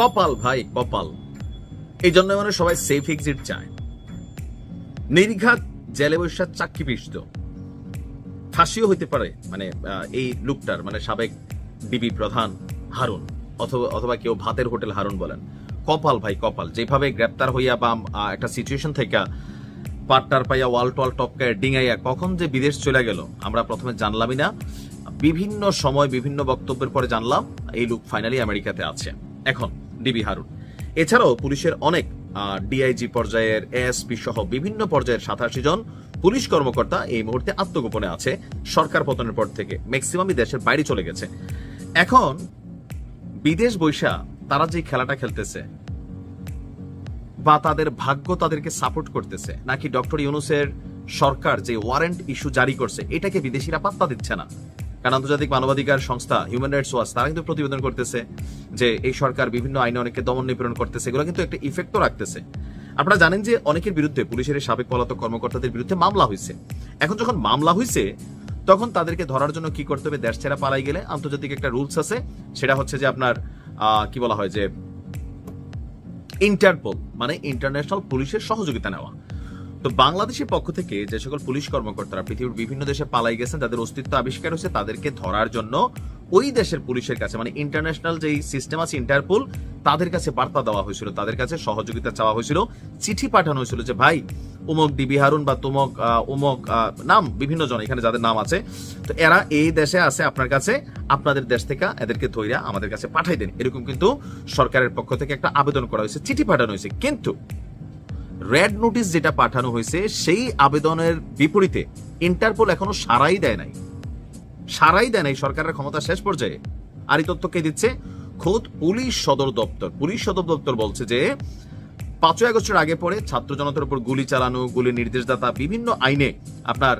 কপাল, ভাই, কপাল। এই জন্য মানে সবাই সেফ এক্সিট চায়। নির্ঘাত জেলে বৈশাখ চাকরি পিষ্ট ফাঁসিও হইতে পারে মানে এই লুকটার মানে সাবেক ডিবি প্রধান হারুন, অথবা অথবা কেউ ভাতের হোটেল হারুন বলেন। কপাল, ভাই, কপাল। যেভাবে গ্রেপ্তার হইয়া বা একটা সিচুয়েশন থেকে পাট্টার পাইয়া ওয়াল টোয়াল টপকায় ডিঙাইয়া কখন যে বিদেশ চলে গেল, আমরা প্রথমে জানলামই না। বিভিন্ন সময়, বিভিন্ন বক্তব্যের পরে জানলাম, এই লুক ফাইনালি আমেরিকাতে আছে। এখন ডিবি হারুন। এছাড়াও পুলিশের অনেক ডিআইজি পর্যায়ের এএসপি সহ বিভিন্ন পর্যায়ের সাতাশি জন পুলিশ কর্মকর্তা এই মুহূর্তে আত্মগোপনে আছে। সরকার পতনের পর থেকে ম্যাক্সিমামই দেশের বাইরে চলে গেছে। এখন বিদেশ বৈশা তারা যে খেলাটা খেলতেছে বা তাদের ভাগ্য তাদেরকে সাপোর্ট করতেছে, নাকি ডক্টর ইউনুসের সরকার যে ওয়ারেন্ট ইস্যু জারি করছে, এটাকে বিদেশিরা পাত্তা দিচ্ছে না। কারণ আন্তর্জাতিক মানবাধিকার সংস্থা হিউম্যান রাইটস ওয়াচ তারা কিন্তু প্রতিবেদন করতেছে যে এই সরকার বিভিন্ন আইনে অনেককে দমন নিপীড়ন করতেছে, এগুলো কিন্তু একটা ইফেক্টও রাখতেছে। আপনারা জানেন যে অনেকের বিরুদ্ধে পুলিশের সাবেক পলাতক কর্মকর্তাদের বিরুদ্ধে মামলা হয়েছে এখন যখন মামলা হয়েছে তখন তাদেরকে ধরার জন্য কি করতে হবে? দেশ ছেড়া পালাই গেলে আন্তর্জাতিক একটা রুলস আছে, সেটা হচ্ছে যে আপনার কি বলা হয় যে ইন্টারপোল মানে ইন্টারন্যাশনাল পুলিশের সহযোগিতা নেওয়া। তো বাংলাদেশের পক্ষ থেকে যে সকল পুলিশ কর্মকর্তারা পৃথিবীর বিভিন্ন দেশে পালাই গেছেন, তাদের অস্তিত্ব আবিষ্কার হয়েছে, তাদেরকে ধরার জন্য ওই দেশের পুলিশের কাছে মানে ইন্টারন্যাশনাল যেই সিস্টেম আছে ইন্টারপোল তাদের কাছে বার্তা দেওয়া হয়েছিল, তাদের কাছে সহযোগিতা চাওয়া হয়েছিল, চিঠি পাঠানো হয়েছিল যে, ভাই, উমক ডিবি হারুন বা তুমক উমক নাম, বিভিন্ন জন, এখানে যাদের নাম আছে, তো এরা এই দেশে আছে আপনার কাছে, আপনাদের দেশ থেকে এদেরকে ধৈর্য আমাদের কাছে পাঠাই দেন। এরকম কিন্তু সরকারের পক্ষ থেকে একটা আবেদন করা হয়েছে, চিঠি পাঠানো হয়েছে। কিন্তু রেড নোটিশ যেটা পাঠানো হয়েছে, সেই আবেদনের বিপরীতে ইন্টারপোল এখনও সারাই দেয় নাই। সারাই দেয় নাই সরকারের ক্ষমতা শেষ পর্যায়ে। আর এই তথ্য কে দিচ্ছে? খোদ পুলিশ সদর দপ্তর। পুলিশ সদর দপ্তর বলছে যে, পাঁচই আগস্টের আগে পরে ছাত্র জনতার উপর গুলি চালানো গুলি নির্দেশদাতা, বিভিন্ন আইনে আপনার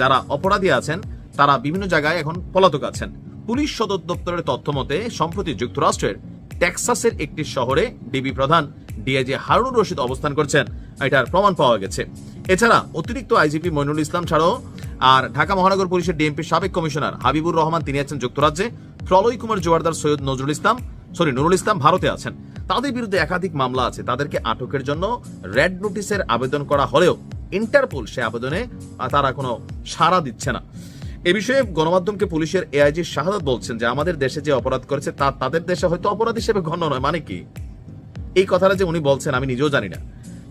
যারা অপরাধী আছেন, তারা বিভিন্ন জায়গায় এখন পলাতক আছেন। পুলিশ সদর দপ্তরের তথ্য মতে, সম্প্রতি যুক্তরাষ্ট্রের টেক্সাসের একটি শহরে ডিবি প্রধান ডিআইজি হারুনুর রশিদ অবস্থান করছেন। এটার প্রমাণ পাওয়া গেছে। এছাড়া অতিরিক্ত আইজিপি মইনুল ইসলাম ছাড়াও আর ঢাকা মহানগর পুলিশের ডিএমপি সাবেক কমিশনার হাবিবুর রহমান তিনি আছেন যুক্তরাজ্যে। প্রলয় কুমার জোয়ারদার সৈয়দ নজরুল ইসলাম, সরি, নুরুল ইসলাম ভারতে আছেন। তাদের বিরুদ্ধে একাধিক মামলা আছে। তাদেরকে আটকের জন্য রেড নোটিশের আবেদন করা হলেও ইন্টারপোল সে আবেদনে তারা কোনো সাড়া দিচ্ছে না। এ বিষয়ে গণমাধ্যমকে পুলিশের এআইজি শাহাদাত বলছেন যে আমাদের দেশে যে অপরাধ করেছে তা তাদের দেশে হয়তো অপরাধ হিসেবে গণ্য নয়। মানে কি? এই কথাটা যে উনি বলছেন, আমি নিজেও জানি না।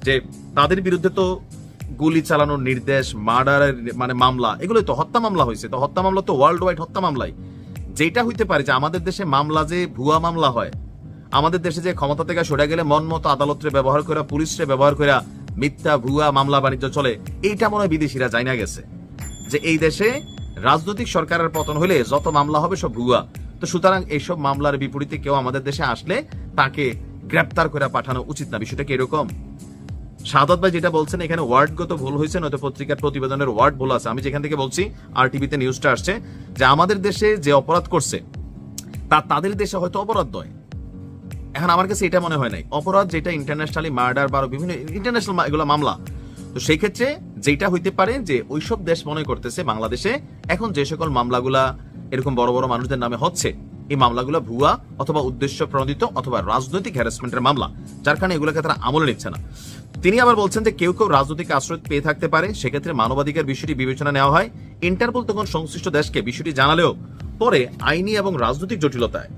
যে তাদের বিরুদ্ধে তো গুলি চালানোর নির্দেশ, মার্ডারের মানে মামলা এগুলো তো হত্যা মামলা হয়েছে। তো হত্যা মামলা তো ওয়ার্ল্ড ওয়াইড হত্যা মামলাই। যেটা হইতে পারে যে আমাদের দেশে মামলা যে ভুয়া মামলা হয়, আমাদের দেশে যে ক্ষমতা থেকে সরে গেলে মন মতো আদালতরে ব্যবহার করে, পুলিশরে ব্যবহার করে মিথ্যা, ভুয়া মামলা বাণিজ্য চলে, এইটা মনে হয় বিদেশিরা জানা গেছে। যে এই দেশে রাজনৈতিক সরকারের পতন হলে যত মামলা হবে সব ভুয়া। তো সুতরাং এইসব মামলার বিপরীতে কেউ আমাদের দেশে আসলে তাকে গ্রেপ্তার করে পাঠানো উচিত না। বিষয়টা কি এরকম? সাদত ভাই যেটা বলছেন, এখানে ওয়ার্ডগত ভুল হয়েছে, নয়তো পত্রিকার প্রতিবেদনের ওয়ার্ড ভুল আছে। আমি যেখান থেকে বলছি আর টিভিতে নিউজটা আসছে যে আমাদের দেশে যে অপরাধ করছে, তা তাদের দেশে হয়তো অপরাধ নয়। এখন আমার কাছে এটা মনে হয় নাই। অপরাধ যেটা ইন্টারন্যাশনালি মার্ডার বা বিভিন্ন ইন্টারন্যাশনাল এগুলো মামলা। তো সেই ক্ষেত্রে যেটা হইতে পারে যে ওইসব দেশ মনে করতেছে বাংলাদেশে এখন যে সকল মামলাগুলা এরকম বড় বড় মানুষদের নামে হচ্ছে, এই মামলাগুলো ভুয়া অথবা উদ্দেশ্য প্রণোদিত অথবা রাজনৈতিক হ্যারাসমেন্টের মামলা, যার কারণে এগুলোকে তারা আমলে নিচ্ছে না। তিনি আবার বলছেন যে কেউ কেউ রাজনৈতিক আশ্রয় পেয়ে থাকতে পারে, সেক্ষেত্রে মানবাধিকার বিষয়টি বিবেচনা নেওয়া হয়। ইন্টারপোল তখন সংশ্লিষ্ট দেশকে বিষয়টি জানালেও পরে আইনি এবং রাজনৈতিক জটিলতায়।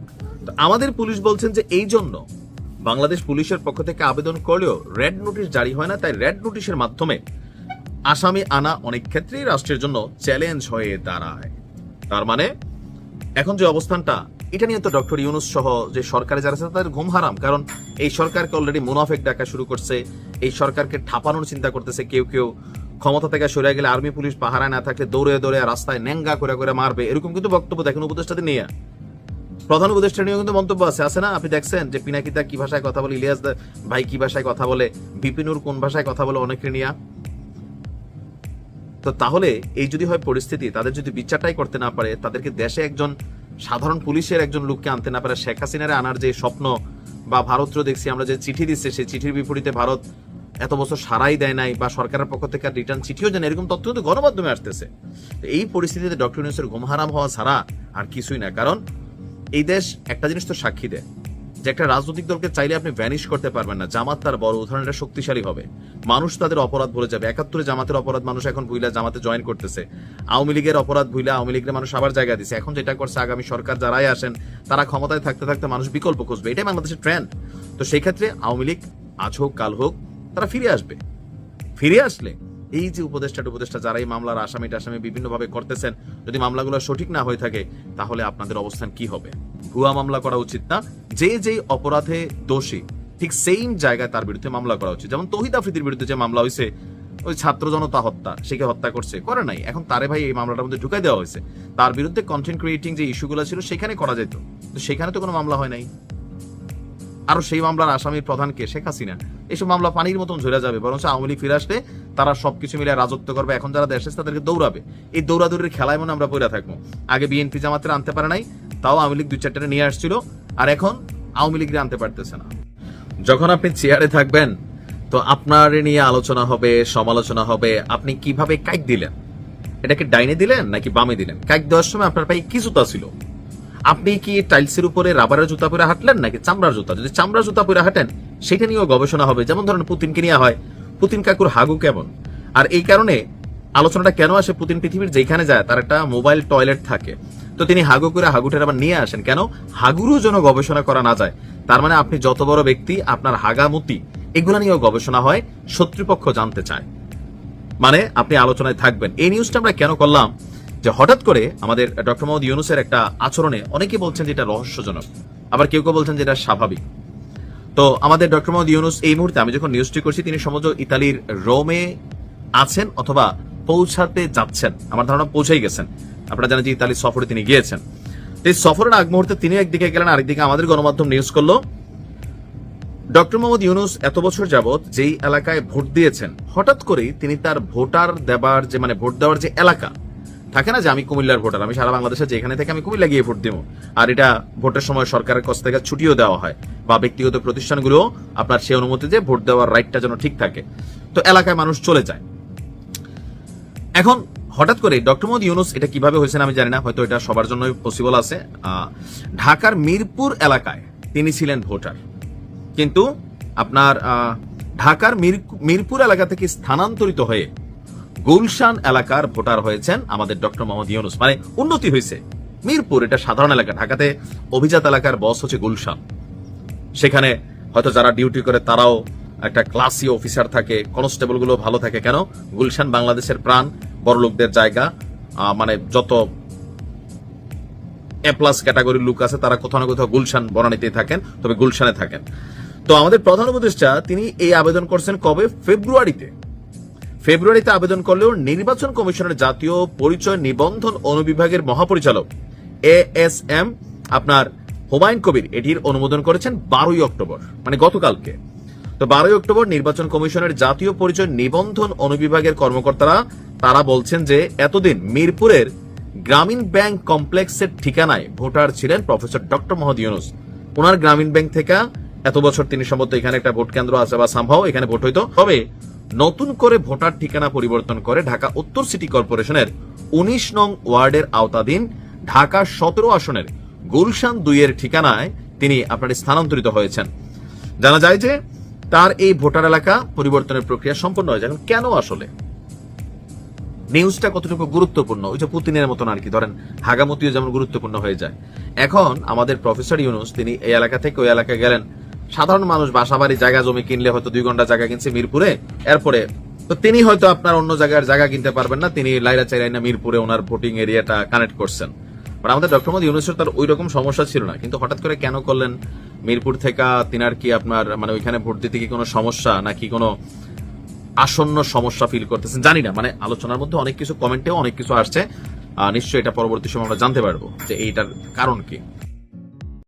আমাদের পুলিশ বলছেন যে এই জন্য বাংলাদেশ পুলিশের পক্ষ থেকে আবেদন করলেও রেড নোটিশ জারি হয় না, তাই রেড নোটিশের মাধ্যমে আসামি আনা অনেক ক্ষেত্রেই রাষ্ট্রের জন্য চ্যালেঞ্জ হয়ে দাঁড়ায়। তার মানে এখন যে অবস্থানটা, এটা নিয়ে তো ডক্টর ইউনুস সহ যে সরকারে যারা আছে তাদের ঘুম হারাম। কারণ এই সরকারকে অলরেডি মুনাফেক ডাকা শুরু করছে, এই সরকারকে ঠাপানোর চিন্তা করতেছে কেউ কেউ। ক্ষমতা থেকে সরে গেলে আর্মি, পুলিশ পাহারায় না থাকলে দৌড়ে দৌড়ে রাস্তায় ন্যাঙ্গা করে করে মারবে। এরকম কিন্তু বক্তব্য দেখেন উপদেষ্টাদের নিয়ে। প্রধান উপদেষ্টা নিয়েও কিন্তু মন্তব্য আছে। আছে না? আপনি দেখছেন যে পিনাকিতা কি ভাষায় কথা বলে, ইলিয়াস ভাই কি ভাষায় কথা বলে, বিপিনুর কোন ভাষায় কথা বলে অনেকে নিয়ে? তো তাহলে এই যদি হয় পরিস্থিতি তাদের যদি বিচারটাই করতে না পারে তাদেরকে দেশে একজন সাধারণ পুলিশের একজন লোককে আনতে না পারে শেখ হাসিনারে আনার যে স্বপ্ন বা ভারতও দেখছি আমরা যে চিঠি দিচ্ছে সেই চিঠির বিপরীতে ভারত এত বছর সারাই দেয় নাই বা সরকারের পক্ষ থেকে রিটার্ন চিঠিও দেয় না, এরকম তথ্য কিন্তু গণমাধ্যমে আসতেছে। এই পরিস্থিতিতে ডক্টর ইউনুসের ঘুম হারাম হওয়া ছাড়া আর কিছুই না কারণ এই দেশ একটা জিনিস তো সাক্ষী দেয় যে একটা রাজনৈতিক দলকে চাইলে আপনি ভ্যানিশ করতে পারবেন না। জামাত তার বড় উদাহরণ এটা শক্তিশালী হবে। মানুষ তাদের অপরাধ ভুলে যাবে। একাত্তরে জামাতের অপরাধ মানুষ এখন ভুইলা জামাতে জয়েন করতেছে। আওয়ামী লীগের অপরাধ ভুইলা আওয়ামী লীগের মানুষ আবার জায়গা দিছে। এখন যেটা করছে আগামী সরকার যারাই আসেন, তারা ক্ষমতায় থাকতে থাকতে মানুষ বিকল্প খুঁজবে। এটাই বাংলাদেশের ট্রেন্ড তো সেই ক্ষেত্রে আওয়ামী লীগ আজ হোক, কাল হোক, তারা ফিরে আসবে। ফিরে আসলে এই যে উপদেষ্টা উপদেষ্টা যারা এই মামলার আসামি টাসামি বিভিন্নভাবে করতেছেন, যদি মামলাগুলো সঠিক না হয়ে থাকে, তাহলে আপনাদের অবস্থান কি হবে? ভুয়া মামলা করা উচিত না। যে যে অপরাধে দোষী, ঠিক সেম জায়গায় তার বিরুদ্ধে মামলা করা উচিত। যেমন তহিদ আফ্রিদির বিরুদ্ধে যে মামলা হয়েছে ওই ছাত্র জনতা হত্যা, সেকে হত্যা করছে, করে নাই। এখন তারে ভাই এই মামলাটার মধ্যে ঢুকাই দেওয়া হয়েছে। তার বিরুদ্ধে কন্টেন্ট ক্রিয়েটিং যে ইস্যুগুলো ছিল, সেখানে করা যেত। তো সেখানে তো কোনো মামলা হয় নাই। আরও সেই মামলার আসামির প্রধান কে? শেখ হাসিনা। এইসব মামলা পানির মতন ঝরে যাবে, বরঞ্চ আওয়ামী লীগ ফিরে আসলে তারা সবকিছু মিলে রাজত্ব করবে। এখন যারা দেশে তাদেরকে দৌড়াবে। এই দৌড়াদৌড়ির খেলায় মনে আমরা পড়ে থাকব। আগে বিএনপি জামাতের আনতে পারে নাই, তাও আওয়ামী লীগ দুই চারটা নিয়ে আসছিল, আর এখন আওয়ামী লীগরে আনতে পারতেছে না। যখন আপনি চেয়ারে থাকবেন, তো আপনার নিয়ে আলোচনা হবে, সমালোচনা হবে। আপনি কীভাবে কাইক দিলেন? এটাকে ডাইনে দিলেন নাকি বামে দিলেন? কাইক দেওয়ার সময় আপনার পায়ে কি জুতা ছিল? আপনি কি টাইলসের উপরে রাবারের জুতা পরে হাঁটলেন নাকি চামড়ার জুতা? যদি চামড়ার জুতা পরে হাঁটেন, সেটা নিয়েও গবেষণা হবে। যেমন ধরেন পুতিনকে নিয়ে হয় পুতিন কাকুর হাগু কেমন? আর এই কারণে আলোচনাটা কেন আসে পুতিন পৃথিবীর? যেখানে যায়, তার একটা মোবাইল টয়লেট থাকে। তো তিনি হাগু করে হাগুটের আবার নিয়ে আসেন। কেন? হাগুরও যেন গবেষণা করা না যায়। তার মানে আপনি যত বড় ব্যক্তি, আপনার হাগামতি, এগুলা নিয়েও গবেষণা হয়, শত্রুপক্ষ জানতে চায়। মানে আপনি আলোচনায় থাকবেন। এই নিউজটা আমরা কেন করলাম? যে হঠাৎ করে আমাদের ডক্টর মোহাম্মদ ইউনুসের একটা আচরণে অনেকে বলছেন যে এটা রহস্যজনক। আবার কেউ কেউ বলছেন যে এটা স্বাভাবিক। তো আমাদের ডক্টর মোহাম্মদ ইউনুস এই মুহূর্তে আমি যখন নিউজটি করছি, তিনি সমগ্র ইতালির রোমে আছেন অথবা পৌঁছাতে যাচ্ছেন। আমার ধারণা পৌঁছেই গেছেন। আপনারা জানেন যে ইতালির সফরে তিনি গিয়েছেন। এই সফরের আগ মুহূর্তে তিনি একদিকে গেলেন, আরেকদিকে আমাদের গণমাধ্যম নিউজ করল। ডক্টর মোহাম্মদ ইউনুস এত বছর যাবত যেই এলাকায় ভোট দিয়েছেন, হঠাৎ করেই তিনি তার ভোটার দেবার যে মানে ভোট দেওয়ার যে এলাকা থাকে না যে আমি কুমিল্লার ভোটার, আমি সারা বাংলাদেশে যেখানে থেকে আমি কুমিল্লা গিয়ে ভোট দিব। আর এটা ভোটের সময় সরকারের কাছ থেকে ছুটিও দেওয়া হয় বা ব্যক্তিগত প্রতিষ্ঠানগুলো আপনার সেই অনুমতি যে ভোট দেওয়ার রাইটটা যেন ঠিক থাকে। তো এলাকায় মানুষ চলে যায়। এখন হঠাৎ করে ডক্টর মোহাম্মদ ইউনুস এটা কীভাবে হয়েছে আমি জানি না, হয়তো এটা সবার জন্যই পসিবল আছে। ঢাকার মিরপুর এলাকায় তিনি ছিলেন ভোটার। কিন্তু আপনার ঢাকার মিরপুর এলাকা থেকে স্থানান্তরিত হয়ে গুলশান এলাকার ভোটার হয়েছেন আমাদের ডক্টর মোহাম্মদ ইউনুস। মানে উন্নতি হয়েছে। মিরপুর, এটা সাধারণ এলাকা, ঢাকাতে অভিজাত এলাকার বস হচ্ছে গুলশান। সেখানে হয়তো যারা ডিউটি করে তারাও একটা ক্লাসি অফিসার থাকে কনস্টেবলগুলো ভালো থাকে। কেন? গুলশান বাংলাদেশের প্রাণ, বড় লোকদের জায়গা। মানে যত এ প্লাস ক্যাটাগরির লোক আছে, তারা কোথাও না কোথাও গুলশান বনানীতে থাকেন, তবে গুলশানে থাকেন। তো আমাদের প্রধান উপদেষ্টা, তিনি এই আবেদন করছেন কবে? ফেব্রুয়ারিতে। ফেব্রুয়ারিতে আবেদন করলেও নির্বাচন কমিশনের জাতীয় পরিচয় নিবন্ধন অনুবিভাগের মহাপরিচালক এ এস এম আপনার হুমায়ুন কবির এটির অনুমোদন করেছেন বারোই অক্টোবর মানে গতকালকে। তো বারোই অক্টোবর নির্বাচন কমিশনের জাতীয় পরিচয় নিবন্ধন অনুবিভাগের কর্মকর্তারা তারা বলছেন যে এতদিন মিরপুরের গ্রামীণ ব্যাংক কমপ্লেক্সের ঠিকানায় ভোটার ছিলেন প্রফেসর ডক্টর মোহাম্মদ ইউনুস। ওনার গ্রামীণ ব্যাংক থেকে এত বছর তিনি সম্ভবত এখানে একটা ভোট কেন্দ্র আছে বা সম্ভব এখানে ভোট হইতো। তবে নতুন করে ভোটার ঠিকানা পরিবর্তন করে ঢাকা উত্তর সিটি কর্পোরেশনের উনিশ নং ওয়ার্ডের আওতাধীন ঢাকা সতেরো আসনের গুলশান দুইয়ের ঠিকানায় তিনি আপনার স্থানান্তরিত হয়েছেন। জানা যায় যে তার এই ভোটার এলাকা পরিবর্তনের প্রক্রিয়া সম্পন্ন হয়েছে। এখন কেন আসলে? নিউজটা কতটুকু গুরুত্বপূর্ণ? ওই যে পুতিনের মতন আর কি, ধরেন হাগামতিও যেমন গুরুত্বপূর্ণ হয়ে যায়। এখন আমাদের প্রফেসর ইউনুস, তিনি এই এলাকা থেকে ওই এলাকায় গেলেন। সাধারণ মানুষ বাসা বাড়ি জায়গা জমি কিনলে হয়তো দুই ঘণ্টা জায়গা কিনছে মিরপুরে। এরপরে তো তিনি হয়তো আপনার অন্য জায়গার জায়গা কিনতে পারবেন না, তিনি লাইরা চাইরাইনা মিরপুরে ওনার ভোটিং এরিয়াটা কানেক্ট করছেন। বাট আমাদের ডক্টর মোহাম্মদ ইউনুসের তার ওই রকম সমস্যা ছিল না, কিন্তু হঠাৎ করে কেন করলেন? মিরপুর থেকে তিনার কি আপনার মানে ওইখানে ভোট দিতে কি কোনো সমস্যা নাকি কোনো আসন্ন সমস্যা ফিল করতেছেন? জানি না মানে আলোচনার মধ্যে অনেক কিছু কমেন্টেও অনেক কিছু আসছে নিশ্চয়ই এটা পরবর্তী সময় আমরা জানতে পারব যে এইটার কারণ কি।